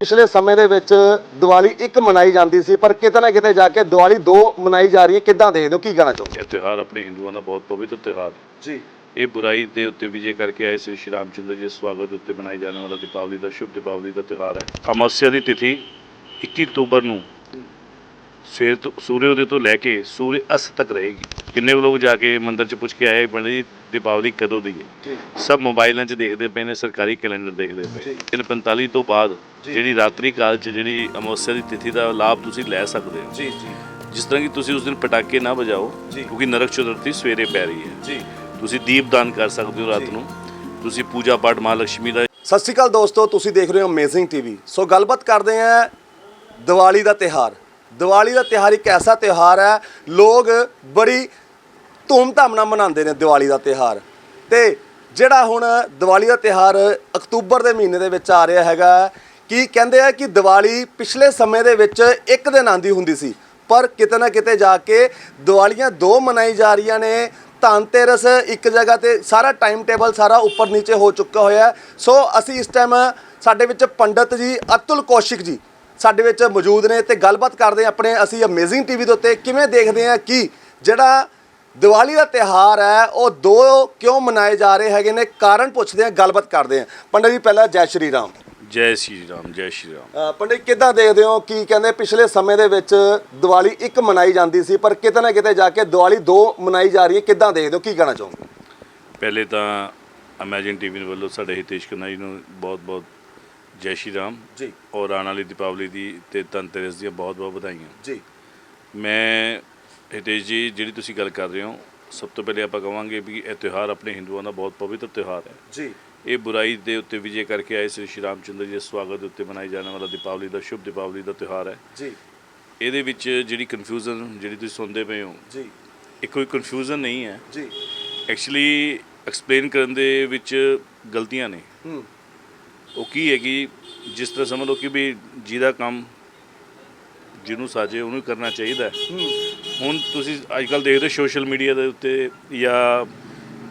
ਪਿਛਲੇ ਸਮੇਂ ਦੇ ਵਿੱਚ ਦੀਵਾਲੀ ਇੱਕ ਮਨਾਈ ਜਾਂਦੀ ਸੀ ਪਰ ਕਿਤੇ ਨਾ ਕਿਤੇ ਜਾ ਕੇ ਦੀਵਾਲੀ ਦੋ ਮਨਾਈ ਜਾ ਰਹੀ ਹੈ ਕਿੱਦਾਂ ਦੇਖਦੇ ਹੋ? ਕੀ ਕਹਿਣਾ ਚਾਹੋਗੇ? ਇਹ ਤਿਉਹਾਰ ਆਪਣੇ ਹਿੰਦੂਆਂ ਦਾ ਬਹੁਤ ਪਵਿੱਤਰ ਤਿਉਹਾਰ ਹੈ। ਜੀ। ਇਹ ਬੁਰਾਈ ਦੇ ਉੱਤੇ ਵਿਜੇ ਕਰਕੇ ਆਏ ਸ੍ਰੀ ਸ਼੍ਰੀ ਰਾਮਚੰਦਰ ਜੀ ਦੇ ਸਵਾਗਤ ਉੱਤੇ ਮਨਾਈ ਜਾਣ ਵਾਲਾ ਦੀਪਾਵਲੀ ਦਾ ਸ਼ੁਭ ਦੀਪਾਵਲੀ ਦਾ ਤਿਉਹਾਰ ਹੈ। ਅਮਾਵਸਿਆ ਦੀ ਤਿਥੀ 21 ਅਕਤੂਬਰ ਨੂੰ ਸਵੇਰ ਤੋਂ ਸੂਰਯੋਦੈ ਤੋਂ ਲੈ ਕੇ ਸੂਰਜ ਅਸਤ ਤੱਕ ਰਹੇਗੀ। ਕਿੰਨੇ ਲੋਕ ਜਾ ਕੇ ਮੰਦਿਰ 'ਚ ਪੁੱਛ ਕੇ ਆਏ ਬਣੇ ਜੀ ਦੀਪਾਵਲੀ ਕਦੋਂ ਦੀ ਹੈ? ਸਭ ਮੋਬਾਈਲਾਂ 'ਚ ਦੇਖਦੇ ਪਏ ਨੇ ਸਰਕਾਰੀ ਕੈਲੰਡਰ ਦੇਖਦੇ ਪਏ। ਦਿਨ 45 ਤੋਂ ਬਾਅਦ। ਜਿਹੜੀ ਰਾਤਰੀ ਕਾਲ 'ਚ ਜਿਹੜੀ ਅਮਾਵਸਿਆ ਦੀ ਤਿਥੀ ਦਾ ਲਾਭ ਤੁਸੀਂ ਲੈ ਸਕਦੇ ਹੋ। ਜੀ ਜੀ। ਜਿਸ ਤਰ੍ਹਾਂ ਕਿ ਤੁਸੀਂ ਉਸ ਦਿਨ ਪਟਾਕੇ ਨਾ ਵਜਾਓ। ਕਿਉਂਕਿ ਨਰਕ ਚਤੁਰਥੀ ਸਵੇਰੇ ਪੈ ਰਹੀ ਹੈ। ਜੀ। ਤੁਸੀਂ ਦੀਪਦਾਨ ਕਰ ਸਕਦੇ ਹੋ ਰਾਤ। ਨੂੰ। ਤੁਸੀਂ ਪੂਜਾ ਪਾਠ ਮਾਂ ਲక్ష్ਮੀ ਦਾ ਸਤਿ ਸ਼੍ਰੀ ਅਕਾਲ ਦੋਸਤੋ ਤੁਸੀਂ ਦੇਖ ਰਹੇ ਹੋ ਅਮੇਜ਼ਿੰਗ ਟੀਵੀ ਸੋ ਗੱਲਬਾਤ ਕਰਦੇ ਹਾਂ ਦੀਵਾਲੀ ਦਾ ਤਿਹਾਰ ਦੀਵਾਲੀ ਦਾ ਤਿਹਾਰ ਇੱਕ ਐਸਾ ਤਿਹਾਰ ਹੈ ਲੋਕ ਬੜੀ ਧੂਮਧਾਮ ਨਾਲ ਮਨਾਉਂਦੇ ਨੇ ਦੀਵਾਲੀ ਦਾ ਤਿਹਾਰ ਤੇ ਜਿਹੜਾ ਹੁਣ ਦੀਵਾਲੀ ਦਾ ਤਿਹਾਰ ਅਕਤੂਬਰ ਦੇ ਮਹੀਨੇ ਦੇ ਵਿੱਚ ਆ ਰਿਹਾ ਹੈਗਾ, ਕੀ ਕਹਿੰਦੇ ਆ ਕਿ ਦੀਵਾਲੀ ਪਿਛਲੇ ਸਮੇਂ ਦੇ ਵਿੱਚ ਇੱਕ ਦਿਨ ਆਂਦੀ ਹੁੰਦੀ ਸੀ, ਪਰ ਕਿਤੇ ਨਾ ਕਿਤੇ ਜਾ ਕੇ ਦੀਵਾਲੀਆਂ ਦੋ ਮਨਾਈ ਜਾ ਰਹੀਆਂ ਨੇ। ਧਨਤੇਰਸ ਇੱਕ ਜਗ੍ਹਾ ਤੇ ਸਾਰਾ ਟਾਈਮ ਟੇਬਲ ਸਾਰਾ ਉੱਪਰ ਨੀਚੇ ਹੋ ਚੁੱਕਾ ਹੋਇਆ ਸੋ ਅਸੀਂ ਇਸ ਟਾਈਮ ਸਾਡੇ ਵਿੱਚ ਪੰਡਤ ਜੀ ਅਤੁਲ ਕੌਸ਼ਿਕ ਜੀ ਸਾਡੇ ਵਿੱਚ ਮੌਜੂਦ ਨੇ ਤੇ ਗੱਲਬਾਤ ਕਰਦੇ ਆਪਣੇ, ਅਸੀਂ ਅਮੇਜ਼ਿੰਗ ਟੀਵੀ ਦੇ ਉੱਤੇ ਕਿਵੇਂ ਦੇਖਦੇ ਹਾਂ ਕਿ ਜਿਹੜਾ ਦੀਵਾਲੀ ਦਾ ਤਿਹਾਰ ਹੈ ਉਹ ਦੋ ਕਿਉਂ ਮਨਾਏ ਜਾ ਰਹੇ ਹੈਗੇ ਨੇ? ਕਾਰਨ ਪੁੱਛਦੇ ਹਾਂ ਗੱਲਬਾਤ ਕਰਦੇ ਹਾਂ। ਪੰਡਤ ਜੀ ਪਹਿਲਾਂ ਜੈ ਸ਼੍ਰੀ ਰਾਮ। ਜੈ ਸ਼੍ਰੀ ਰਾਮ ਜੈ ਸ਼੍ਰੀ ਰਾਮ। ਅ, ਪੰਡਿਤ ਕਿੱਦਾਂ ਦੇਖਦੇ ਹੋ? ਕੀ ਕਹਿੰਦੇ ਪਿਛਲੇ ਸਮੇਂ ਦੇ ਵਿੱਚ ਦੀਵਾਲੀ ਇੱਕ ਮਨਾਈ ਜਾਂਦੀ ਸੀ ਪਰ ਕਿਤੇ ਨਾ ਕਿਤੇ ਜਾ ਕੇ ਦੀਵਾਲੀ ਦੋ ਮਨਾਈ ਜਾ ਰਹੀ ਹੈ। ਕਿੱਦਾਂ ਦੇਖਦੇ ਹੋ? ਕੀ ਕਹਿਣਾ ਚਾਹੋਗੇ? ਪਹਿਲੇ ਤਾਂ ਇਮੇਜਿਨ ਟੀਵੀ ਵੱਲੋਂ ਸਾਡੇ ਹਿਤੇਸ਼ ਖੰਨਾ ਜੀ ਨੂੰ ਬਹੁਤ-ਬਹੁਤ ਜੈ ਸ਼੍ਰੀ ਰਾਮ ਜੀ। ਔਰ ਆਉਣ ਵਾਲੀ ਦੀਪਾਵਲੀ ਦੀ ਤੇ ਧਨਤੇਰਸ ਦੀਆਂ ਬਹੁਤ-ਬਹੁਤ ਵਧਾਈਆਂ। ਜੀ। ਮੈਂ ਹਿਤੇਸ਼ ਜੀ ਜਿਹੜੀ ਤੁਸੀਂ ਗੱਲ ਕਰ ਰਹੇ ਹੋ ਸਭ ਤੋਂ ਪਹਿਲੇ ਆਪਾਂ ਕਵਾਂਗੇ ਵੀ ਇਹ ਤਿਉਹਾਰ ਆਪਣੇ ਹਿੰਦੂਆਂ ਦਾ ਬਹੁਤ ਪਵਿੱਤਰ ਤਿਉਹਾਰ ਹੈ। ਜੀ। ਇਹ ਬੁਰਾਈ ਦੇ ਉੱਤੇ ਵਿਜੇ ਕਰਕੇ ਆਏ ਸ੍ਰੀ ਸ਼੍ਰੀ ਰਾਮਚੰਦਰ ਜੀ ਦੇ ਸਵਾਗਤ ਉੱਤੇ ਮਨਾਈ ਜਾਣ ਵਾਲਾ ਦੀਪਾਵਲੀ ਦਾ ਸ਼ੁਭ ਦੀਪਾਵਲੀ ਦਾ ਤਿਉਹਾਰ ਹੈ। ਜੀ। ਇਹਦੇ ਵਿੱਚ ਜਿਹੜੀ ਕਨਫਿਊਜ਼ਨ ਜਿਹੜੀ ਤੁਸੀਂ ਸੁਣਦੇ ਪਏ ਹੋ ਜੀ। ਇਹ ਕੋਈ ਕਨਫਿਊਜ਼ਨ ਨਹੀਂ ਹੈ। ਜੀ। ਐਕਚੁਅਲੀ ਐਕਸਪਲੇਨ ਕਰਨ ਦੇ ਵਿੱਚ ਗਲਤੀਆਂ ਨੇ। ਹੂੰ। ਉਹ ਕੀ ਹੈ ਕਿ ਜਿਸ ਤਰ੍ਹਾਂ ਸਮਝ ਲਓ ਕਿ ਵੀ ਜਿਹਦਾ ਕੰਮ ਜਿਹਨੂੰ ਸਾਜੇ ਉਹਨੂੰ ਕਰਨਾ ਚਾਹੀਦਾ ਹੈ। ਹੂੰ। ਹੁਣ ਤੁਸੀਂ ਅੱਜ ਕੱਲ ਦੇਖਦੇ ਸੋਸ਼ਲ ਮੀਡੀਆ ਦੇ ਉੱਤੇ ਜਾਂ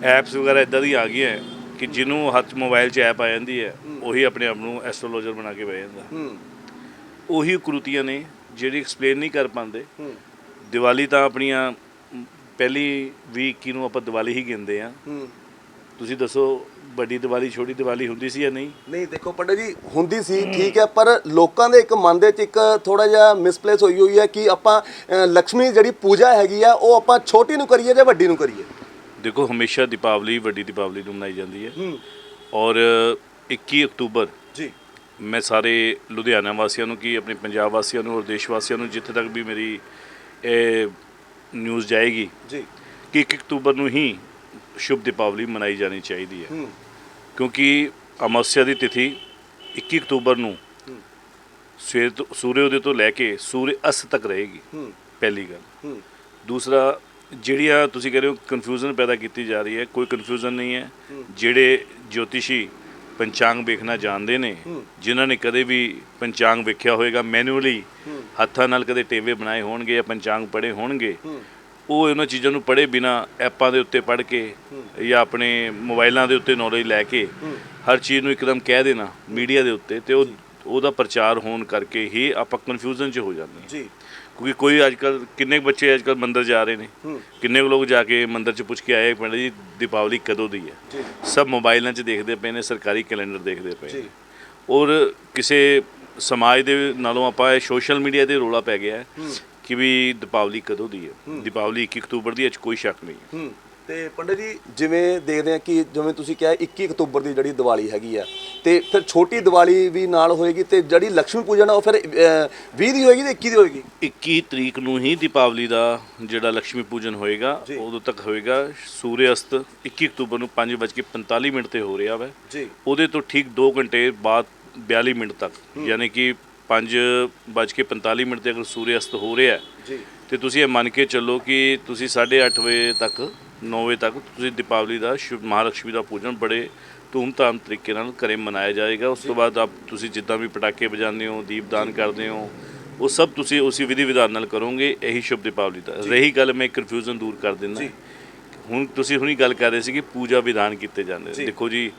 ਐਪਸ ਵਗੈਰਾ ਇਦਾਂ ਦੀ ਆ ਗਈਆਂ ਹੈ ਕਿ ਜਿਹਨੂੰ ਹੱਥ ਮੋਬਾਈਲ 'ਚ ਐਪ ਆ ਜਾਂਦੀ ਹੈ ਉਹੀ ਆਪਣੇ ਆਪ ਨੂੰ ਐਸਟ੍ਰੋਲੋਜਰ ਬਣਾ ਕੇ ਬਹਿ ਜਾਂਦਾ। ਹੂੰ। ਉਹੀ ਕੁਰਤੀਆਂ ਨੇ ਜਿਹੜੀ ਐਕਸਪਲੇਨ ਨਹੀਂ ਕਰ ਪਾਉਂਦੇ। ਹੂੰ। ਦੀਵਾਲੀ ਤਾਂ ਆਪਣੀਆਂ ਪਹਿਲੀ ਵੀਕ ਨੂੰ ਆਪਾਂ ਦੀਵਾਲੀ ਹੀ ਗਿਣਦੇ ਆ ਹੂੰ। ਤੁਸੀਂ ਦੱਸੋ ਵੱਡੀ ਦੀਵਾਲੀ ਛੋਟੀ ਦੀਵਾਲੀ ਹੁੰਦੀ ਸੀ ਜਾਂ ਨਹੀਂ? ਨਹੀਂ ਦੇਖੋ ਪੰਡਤ ਜੀ ਹੁੰਦੀ ਸੀ ਠੀਕ ਹੈ ਪਰ ਲੋਕਾਂ ਦੇ ਇੱਕ ਮਨ ਦੇ ਵਿੱਚ ਇੱਕ ਥੋੜਾ ਜਿਹਾ ਮਿਸਪਲੇਸ ਹੋਈ ਹੋਈ ਹੈ ਕਿ ਆਪਾਂ ਅ, ਲక్ష్ਮੀ ਜਿਹੜੀ ਪੂਜਾ ਹੈਗੀ ਆ ਉਹ ਆਪਾਂ ਛੋਟੀ ਨੂੰ ਕਰੀਏ ਜਾਂ ਵੱਡੀ ਨੂੰ ਕਰੀਏ? ਦੇਖੋ ਹਮੇਸ਼ਾ ਦੀਪਾਵਲੀ ਵੱਡੀ ਦੀਪਾਵਲੀ ਨੂੰ ਮਨਾਈ ਜਾਂਦੀ ਹੈ। ਹੂੰ। ਔਰ 21 ਅਕਤੂਬਰ ਜੀ। ਮੈਂ ਸਾਰੇ ਲੁਧਿਆਣਾ ਵਾਸੀਆਂ ਨੂੰ ਕੀ ਆਪਣੇ ਪੰਜਾਬ ਵਾਸੀਆਂ ਨੂੰ ਔਰ ਦੇਸ਼ ਵਾਸੀਆਂ ਨੂੰ ਜਿੱਥੇ ਤੱਕ ਵੀ ਮੇਰੀ ਇਹ ਨਿਊਜ਼ ਜਾਏਗੀ ਜੀ। ਕਿ 1 ਅਕਤੂਬਰ ਨੂੰ ਹੀ ਸ਼ੁਭ ਦੀਪਾਵਲੀ ਮਨਾਈ ਜਾਣੀ ਚਾਹੀਦੀ ਹੈ ਕਿਉਂਕਿ ਅਮਾਵਸਿਆ ਦੀ ਤਿਥੀ 21 ਅਕਤੂਬਰ ਨੂੰ। ਸਵੇਰ ਤੋਂ ਸੂਰਯੋਦੈ ਤੋਂ ਲੈ ਕੇ ਸੂਰਜ ਅਸਤ ਤੱਕ ਰਹੇਗੀ ਪਹਿਲੀ ਗੱਲ ਦੂਸਰਾ ਜਿਹੜੀਆਂ ਤੁਸੀਂ ਕਹ ਰਹੇ ਹੋ ਕਨਫਿਊਜ਼ਨ ਪੈਦਾ ਕੀਤੀ ਜਾ ਰਹੀ ਹੈ ਕੋਈ ਕਨਫਿਊਜ਼ਨ ਨਹੀਂ ਹੈ। ਜਿਹੜੇ ਜੋਤਿਸ਼ੀ ਪੰਚਾਂਗ ਵੇਖਣਾ ਜਾਣਦੇ ਨੇ। ਜਿਨ੍ਹਾਂ ਨੇ ਕਦੇ ਵੀ ਪੰਚਾਂਗ ਵੇਖਿਆ ਹੋਵੇਗਾ ਮੈਨੂਅਲੀ। ਹੱਥਾਂ ਨਾਲ ਕਦੇ ਟੇਵੇ ਬਣਾਏ ਹੋਣਗੇ ਜਾਂ ਪੰਚਾਂਗ ਪੜ੍ਹੇ ਹੋਣਗੇ ਉਹ ਇਹਨਾਂ ਚੀਜ਼ਾਂ ਨੂੰ ਪੜ੍ਹੇ ਬਿਨਾ ਐਪਾਂ ਦੇ ਉੱਤੇ ਪੜ੍ਹ ਕੇ ਜਾਂ ਆਪਣੇ ਮੋਬਾਈਲਾਂ ਦੇ ਉੱਤੇ ਨੌਲੇਜ ਲੈ ਕੇ। ਹਰ ਚੀਜ਼ ਨੂੰ ਇੱਕਦਮ ਕਹਿ ਦੇਣਾ ਮੀਡੀਆ ਦੇ ਉੱਤੇ ਤੇ ਉਹ ਉਹਦਾ ਪ੍ਰਚਾਰ ਹੋਣ ਕਰਕੇ ਹੀ ਆਪਾਂ ਕਨਫਿਊਜ਼ਨ 'ਚ ਹੋ ਜਾਂਦੇ ਹਾਂ। ਜੀ। ਕਿਉਂਕਿ ਕੋਈ ਅੱਜ ਕੱਲ ਕਿੰਨੇ ਬੱਚੇ ਅੱਜ ਕੱਲ ਮੰਦਿਰ ਜਾ ਰਹੇ ਨੇ? ਕਿੰਨੇ ਲੋਕ ਜਾ ਕੇ ਮੰਦਿਰ 'ਚ ਪੁੱਛ ਕੇ ਆਏ ਪਿੰਡ ਜੀ ਦੀਪਾਵਲੀ ਕਦੋਂ ਦੀ ਹੈ? ਸਭ ਮੋਬਾਈਲਾਂ 'ਚ ਦੇਖਦੇ ਪਏ ਨੇ ਸਰਕਾਰੀ ਕੈਲੰਡਰ ਦੇਖਦੇ ਪਏ ਜੀ। ਨੇ। ਔਰ ਕਿਸੇ ਸਮਾਜ ਦੇ ਨਾਲੋਂ ਆਪਾਂ ਇਹ ਸੋਸ਼ਲ ਮੀਡੀਆ ਦੇ ਰੋਲਾ ਪੈ ਗਿਆ ਕਿ ਵੀ ਦੀਪਾਵਲੀ ਕਦੋਂ ਦੀ ਹੈ? ਦੀਪਾਵਲੀ 1 ਅਕਤੂਬਰ ਦੀ ਹੈ ਚ ਕੋਈ ਸ਼ੱਕ ਨਹੀਂ ਹੈ। ਹੂੰ। ਤੇ ਪੰਡਤ ਜੀ ਜਿਵੇਂ ਦੇਖਦੇ ਆ ਕਿ ਜਿਵੇਂ ਤੁਸੀਂ ਕਿਹਾ 21 ਅਕਤੂਬਰ ਦੀ ਜਿਹੜੀ ਦੀਵਾਲੀ ਹੈਗੀ ਆ ਤੇ ਫਿਰ ਛੋਟੀ ਦੀਵਾਲੀ ਵੀ ਨਾਲ ਹੋਏਗੀ ਤੇ ਜਿਹੜੀ ਲక్ష్ਮੀ ਪੂਜਨ ਉਹ ਫਿਰ 20 ਦੀ ਹੋਏਗੀ ਤੇ 21 ਦੀ ਹੋਏਗੀ? 21 ਤਰੀਕ ਨੂੰ ਹੀ ਦੀਪਾਵਲੀ ਦਾ ਜਿਹੜਾ ਲక్ష్ਮੀ ਪੂਜਨ ਹੋਏਗਾ ਉਦੋਂ ਤੱਕ ਹੋਏਗਾ। ਸੂਰਿਆਸਤ 21 ਅਕਤੂਬਰ ਨੂੰ 5:45 ਮਿੰਟ ਤੇ ਹੋ ਰਿਹਾ ਵਾ। ਜੀ। ਉਹਦੇ ਤੋਂ ਠੀਕ 2 ਘੰਟੇ ਬਾਅਦ 42 ਮਿੰਟ ਤੱਕ ਯਾਨੀ ਕਿ 5:45 ਮਿੰਟ ਤੇ ਅਗਰ ਸੂਰਯ ਅਸਤ ਹੋ ਰਿਹਾ ਹੈ, ਜੀ। ਤੇ ਤੁਸੀਂ ਇਹ ਮੰਨ ਕੇ ਚੱਲੋ ਕਿ ਤੁਸੀਂ 8:30 ਵਜੇ ਤੱਕ 9 ਵਜੇ ਤੱਕ ਤੁਸੀਂ ਦੀਪਾਵਲੀ ਦਾ ਸ਼ੁਭ ਮਹਾਲక్ష్ਮੀ ਦਾ ਪੂਜਨ ਬੜੇ ਧੂਮਧਾਮ ਤਰੀਕੇ ਨਾਲ ਘਰੇ ਮਨਾਇਆ ਜਾਏਗਾ। ਉਸ ਤੋਂ ਬਾਅਦ ਆਪ ਤੁਸੀਂ ਜਿੱਦਾਂ ਵੀ ਪਟਾਕੇ ਵਜਾਉਂਦੇ ਹੋ ਦੀਪਦਾਨ ਕਰਦੇ ਹੋ ਉਹ ਸਭ ਤੁਸੀਂ ਉਸੇ ਵਿਧੀ ਵਿਧਾਨ ਨਾਲ ਕਰੋਗੇ ਇਹੀ ਸ਼ੁਭ ਦੀਪਾਵਲੀ ਦਾ। ਰਹੀ ਗੱਲ ਮੈਂ ਕਨਫਿਊਜ਼ਨ ਦੂਰ ਕਰ ਦਿੰਦਾ। ਹੁਣ ਤੁਸੀਂ ਹੁਣੀ ਗੱਲ ਕਰ ਰਹੇ ਸੀ ਕਿ ਪੂਜਾ ਵਿਧਾਨ ਕੀਤੇ ਜਾਂਦੇ। ਦੇਖੋ ਜੀ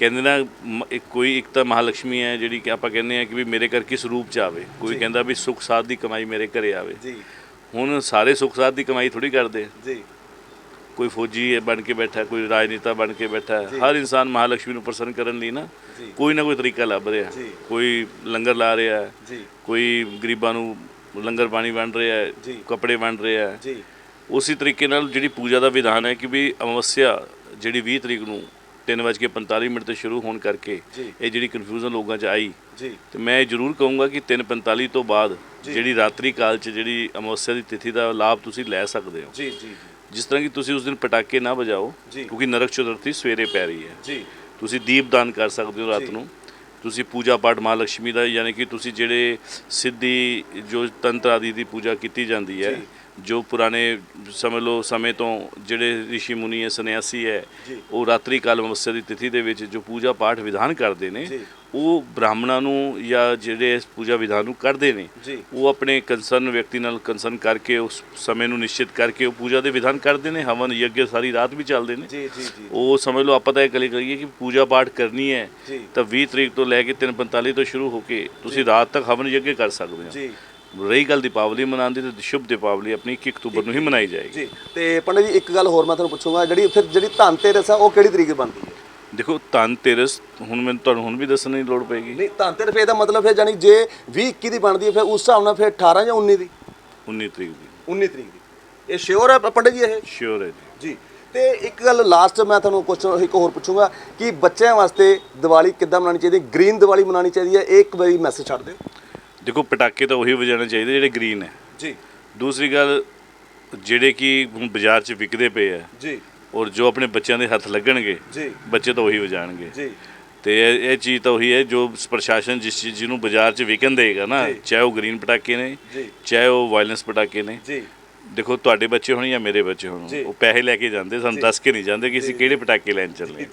ਕਹਿੰਦੇ ਨਾ ਮ- ਇੱਕ ਕੋਈ ਇੱਕ ਤਾਂ ਮਹਾਲక్ష్ਮੀ ਹੈ ਜਿਹੜੀ ਕਿ ਆਪਾਂ ਕਹਿੰਦੇ ਆ ਕਿ ਵੀ ਮੇਰੇ ਘਰ ਕਿਸ ਰੂਪ ਚ ਆਵੇ। ਕੋਈ ਕਹਿੰਦਾ ਵੀ ਸੁਖ ਸਾਧ ਦੀ ਕਮਾਈ ਮੇਰੇ ਘਰੇ ਆਵੇ। ਜੀ। ਹੁਣ ਸਾਰੇ ਸੁਖ ਸਾਧ ਦੀ ਕਮਾਈ ਥੋੜੀ ਕਰਦੇ। ਜੀ। ਕੋਈ ਫੌਜੀ ਹੈ ਬਣ ਕੇ ਬੈਠਾ ਕੋਈ ਰਾਜਨੇਤਾ ਬਣ ਕੇ ਬੈਠਾ ਹਰ ਇਨਸਾਨ ਮਹਾਲక్ష్ਮੀ ਨੂੰ ਪ੍ਰਸੰਨ ਕਰਨ ਲਈ ਨਾ ਕੋਈ ਨਾ ਕੋਈ ਤਰੀਕਾ ਲੱਭ ਰਿਹਾ। ਕੋਈ ਲੰਗਰ ਲਾ ਰਿਹਾ। ਹੈ, ਕੋਈ ਗਰੀਬਾਂ ਨੂੰ ਲੰਗਰ ਪਾਣੀ ਵੰਡ ਰਿਹਾ ਹੈ, ਕੱਪੜੇ ਵੰਡ ਰਿਹਾ। ਹੈ। ਉਸੇ ਤਰੀਕੇ ਨਾਲ ਜਿਹੜੀ ਪੂਜਾ ਦਾ ਵਿਧਾਨ ਹੈ ਕਿ ਵੀ ਅਮਵਸਿਆ ਜਿਹੜੀ 20 ਤਰੀਕ ਨੂੰ 3:45 ਮਿੰਟ ਤੋਂ ਸ਼ੁਰੂ ਹੋਣ ਕਰਕੇ। ਇਹ ਜਿਹੜੀ ਕਨਫਿਊਜ਼ਨ ਲੋਕਾਂ 'ਚ ਆਈ ਜੀ। ਤੇ ਮੈਂ ਇਹ ਜ਼ਰੂਰ ਕਹੂੰਗਾ ਕਿ 3:45 ਤੋਂ ਬਾਅਦ ਜਿਹੜੀ ਰਾਤਰੀ ਕਾਲ 'ਚ ਜਿਹੜੀ ਅਮਾਵਸਿਆ ਦੀ ਤਿਥੀ ਦਾ ਲਾਭ ਤੁਸੀਂ ਲੈ ਸਕਦੇ ਹੋ। ਜੀ ਜੀ ਜਿਸ ਤਰ੍ਹਾਂ ਕਿ ਤੁਸੀਂ ਉਸ ਦਿਨ ਪਟਾਕੇ ਨਾ ਵਜਾਓ। ਕਿਉਂਕਿ ਨਰਕ ਚਤੁਰਥੀ ਸਵੇਰੇ ਪੈ ਰਹੀ ਹੈ। ਜੀ। ਤੁਸੀਂ ਦੀਪਦਾਨ ਕਰ ਸਕਦੇ ਹੋ ਰਾਤ। ਨੂੰ। ਤੁਸੀਂ ਪੂਜਾ ਪਾਠ ਮਾ ਲక్ష్ਮੀ ਦਾ ਯਾਨੀ ਕਿ ਤੁਸੀਂ ਜਿਹੜੇ ਸਿੱਧੀ ਜੋ ਤੰਤਰ ਆਦਿ ਦੀ ਪੂਜਾ ਕੀਤੀ ਜਾਂਦੀ ਹੈ ਜੋ। ਪੁਰਾਣੇ ਸਮਝ ਲਓ ਸਮੇਂ ਤੋਂ ਜਿਹੜੇ ਰਿਸ਼ੀ ਮੁਨੀ ਹੈ ਸੰਨਿਆਸੀ ਹੈ ਉਹ ਰਾਤਰੀ ਕਾਲ ਅਮਵਸਿਆ ਦੀ ਤਿਥੀ ਦੇ ਵਿੱਚ ਜੋ ਪੂਜਾ ਪਾਠ ਵਿਧਾਨ ਕਰਦੇ ਨੇ ਉਹ ਬ੍ਰਾਹਮਣਾਂ ਨੂੰ ਜਾਂ ਜਿਹੜੇ ਇਸ ਪੂਜਾ ਵਿਧਾਨ ਨੂੰ ਕਰਦੇ ਨੇ। ਉਹ ਆਪਣੇ ਕੰਸਰਨ ਵਿਅਕਤੀ ਨਾਲ ਕੰਸਰਨ ਕਰਕੇ ਉਸ ਸਮੇਂ ਨੂੰ ਨਿਸ਼ਚਿਤ ਕਰਕੇ ਉਹ ਪੂਜਾ ਦੇ ਵਿਧਾਨ ਕਰਦੇ ਨੇ ਹਵਨ ਯੱਗ ਸਾਰੀ ਰਾਤ ਵੀ ਚੱਲਦੇ ਨੇ। ਜੀ ਜੀ ਜੀ। ਉਹ ਸਮਝ ਲਓ ਆਪਾਂ ਤਾਂ ਇਹ ਗੱਲ ਕਰੀਏ ਕਿ ਪੂਜਾ ਪਾਠ ਕਰਨੀ ਹੈ। ਤਾਂ 20 ਤਰੀਕ ਤੋਂ ਲੈ ਕੇ 3:45 ਤੋਂ ਸ਼ੁਰੂ ਹੋ ਕੇ ਤੁਸੀਂ ਰਾਤ ਤੱਕ ਹਵਨ ਯੱਗ ਕਰ ਸਕਦੇ ਹੋ। ਜੀ। ਰਹੀ ਗੱਲ ਦੀਪਾਵਲੀ ਮਨਾਉਣ ਦੀ ਤੇ ਸ਼ੁਭ ਦੀਪਾਵਲੀ ਆਪਣੀ 21 ਅਕਤੂਬਰ ਨੂੰ ਹੀ ਮਨਾਈ ਜਾਏਗੀ। ਜੀ। ਤੇ ਪੰਡਤ ਜੀ ਇੱਕ ਗੱਲ ਹੋਰ ਮੈਂ ਤੁਹਾਨੂੰ ਪੁੱਛੂੰਗਾ ਜਿਹੜੀ ਫਿਰ ਜਿਹੜੀ ਧਨ ਤੇਰਸ ਆ ਉਹ ਕਿਹੜੀ ਤਰੀਕੇ ਬਣਦੀ ਹੈ? ਦੇਖੋ ਧਨ ਤੇਰਸ ਹੁਣ ਮੈਨੂੰ ਤੁਹਾਨੂੰ ਹੁਣ ਵੀ ਦੱਸਣ ਦੀ ਲੋੜ ਪਏਗੀ। ਨਹੀਂ ਧਨ ਤੇਰਸ ਫਿਰ ਇਹਦਾ ਮਤਲਬ ਫਿਰ ਜਾਨੀ ਜੇ 20 21 ਦੀ ਬਣਦੀ ਹੈ ਫਿਰ ਉਸ ਹਿਸਾਬ ਨਾਲ ਫਿਰ 18 ਜਾਂ 19 ਦੀ? 19 ਤਰੀਕ ਦੀ। 19 ਤਰੀਕ ਦੀ। ਇਹ ਸ਼ੋਰ ਹੈ ਪੰਡਤ ਜੀ ਇਹ? ਸ਼ੋਰ ਹੈ ਜੀ। ਜੀ। ਤੇ ਇੱਕ ਗੱਲ ਲਾਸਟ ਮੈਂ ਤੁਹਾਨੂੰ ਕੁਐਸਚਨ ਇੱਕ ਹੋਰ ਪੁੱਛੂੰਗਾ ਕਿ ਬੱਚਿਆਂ ਵਾਸਤੇ ਦੀਵਾਲੀ ਕਿੱਦਾਂ ਮਨਾਉਣੀ ਚਾਹੀਦੀ ਹੈ? ਗ੍ਰੀਨ ਦੀਵਾਲੀ ਮਨਾਉਣੀ ਚਾਹੀਦੀ ਹੈ? ਇਹ ਇੱਕ ਵਾਰੀ ਮੈਸੇਜ ਛੱਡ ਦਿਓ। ਦੇਖੋ ਪਟਾਕੇ ਤਾਂ ਉਹੀ ਵਜਾਣੇ ਚਾਹੀਦੇ ਜਿਹੜੇ ਗ੍ਰੀਨ ਹੈ। ਜੀ। ਦੂਸਰੀ ਗੱਲ ਜਿਹੜੇ ਕਿ ਹੁਣ ਬਾਜ਼ਾਰ 'ਚ ਵਿਕਦੇ ਪਏ ਆ ਜੀ। ਔਰ ਜੋ ਆਪਣੇ ਬੱਚਿਆਂ ਦੇ ਹੱਥ ਲੱਗਣਗੇ ਜੀ। ਬੱਚੇ ਤਾਂ ਉਹੀ ਵਜਾਣਗੇ ਜੀ। ਤੇ ਇਹ ਇਹ ਚੀਜ਼ ਤਾਂ ਉਹੀ ਹੈ ਜੋ ਪ੍ਰਸ਼ਾਸਨ ਜਿਸ ਚੀਜ਼ ਨੂੰ ਬਾਜ਼ਾਰ 'ਚ ਵਿਕਣ ਦੇਗਾ ਨਾ। ਚਾਹੇ ਉਹ ਗ੍ਰੀਨ ਪਟਾਕੇ ਨੇ। ਚਾਹੇ ਉਹ ਵਾਇਲੈਂਸ ਪਟਾਕੇ ਨੇ। ਜੀ। ਦੇਖੋ ਤੁਹਾਡੇ ਬੱਚੇ ਹੋਣ ਜਾਂ ਮੇਰੇ ਬੱਚੇ ਹੋਣ। ਉਹ ਪੈਸੇ ਲੈ ਕੇ ਜਾਂਦੇ ਸਾਨੂੰ। ਦੱਸ ਕੇ ਨਹੀਂ ਜਾਂਦੇ ਕਿ ਅਸੀਂ ਕਿਹੜੇ ਪਟਾਕੇ ਲੈਣ ਚੱਲੇ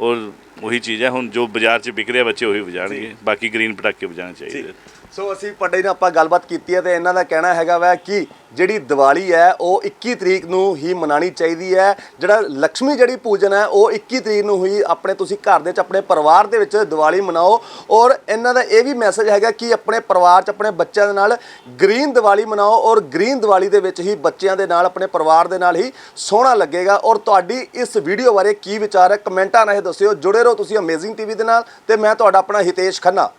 ਔਰ ਉਹੀ ਚੀਜ਼ ਹੈ ਹੁਣ ਜੋ ਬਾਜ਼ਾਰ 'ਚ ਵਿਕ ਰਿਹਾ ਬੱਚੇ ਉਹੀ ਵਜਾਣਗੇ ਬਾਕੀ ਗ੍ਰੀਨ ਪਟਾਕੇ ਵਜਾਣੇ ਚਾਹੀਦੇ ਸੋ ਅਸੀਂ ਪੱਡੇ ਨਾਲ ਆਪਾਂ ਗੱਲਬਾਤ ਕੀਤੀ ਹੈ ਤੇ ਇਹਨਾਂ ਦਾ ਕਹਿਣਾ ਹੈਗਾ ਵਾ ਕਿ ਜਿਹੜੀ ਦੀਵਾਲੀ ਹੈ, ਉਹ 21 ਤਰੀਕ ਨੂੰ ਹੀ ਮਨਾਣੀ ਚਾਹੀਦੀ ਹੈ। ਜਿਹੜਾ ਲక్ష్ਮੀ ਜਿਹੜੀ ਪੂਜਨ ਹੈ, ਉਹ 21 ਤਰੀਕ ਨੂੰ ਹੀ ਆਪਣੇ ਤੁਸੀਂ ਘਰ ਦੇ ਵਿੱਚ, ਆਪਣੇ ਪਰਿਵਾਰ ਦੇ ਵਿੱਚ ਦੀਵਾਲੀ ਮਨਾਓ। ਔਰ ਇਹਨਾਂ ਦਾ ਇਹ ਵੀ ਮੈਸੇਜ ਹੈਗਾ ਕਿ ਆਪਣੇ ਪਰਿਵਾਰ 'ਚ, ਆਪਣੇ ਬੱਚਿਆਂ ਦੇ ਨਾਲ ਗ੍ਰੀਨ ਦੀਵਾਲੀ ਮਨਾਓ ਔਰ ਗ੍ਰੀਨ ਦੀਵਾਲੀ ਦੇ ਵਿੱਚ ਹੀ ਬੱਚਿਆਂ ਦੇ ਨਾਲ, ਆਪਣੇ ਪਰਿਵਾਰ ਦੇ ਨਾਲ ਹੀ ਸੋਹਣਾ ਲੱਗੇਗਾ। ਔਰ ਤੁਹਾਡੀ ਇਸ ਵੀਡੀਓ ਬਾਰੇ ਕੀ ਵਿਚਾਰ ਹੈ, ਕਮੈਂਟਾਂ ਰਾਹੀਂ ਦੱਸਿਓ। ਜੁੜੇ ਰਹੋ ਤੁਸੀਂ ਅਮੇਜ਼ਿੰਗ ਟੀਵੀ ਦੇ ਨਾਲ ਤੇ ਮੈਂ ਤੁਹਾਡਾ ਆਪਣਾ ਹਿਤੇਸ਼ ਖੰਨਾ।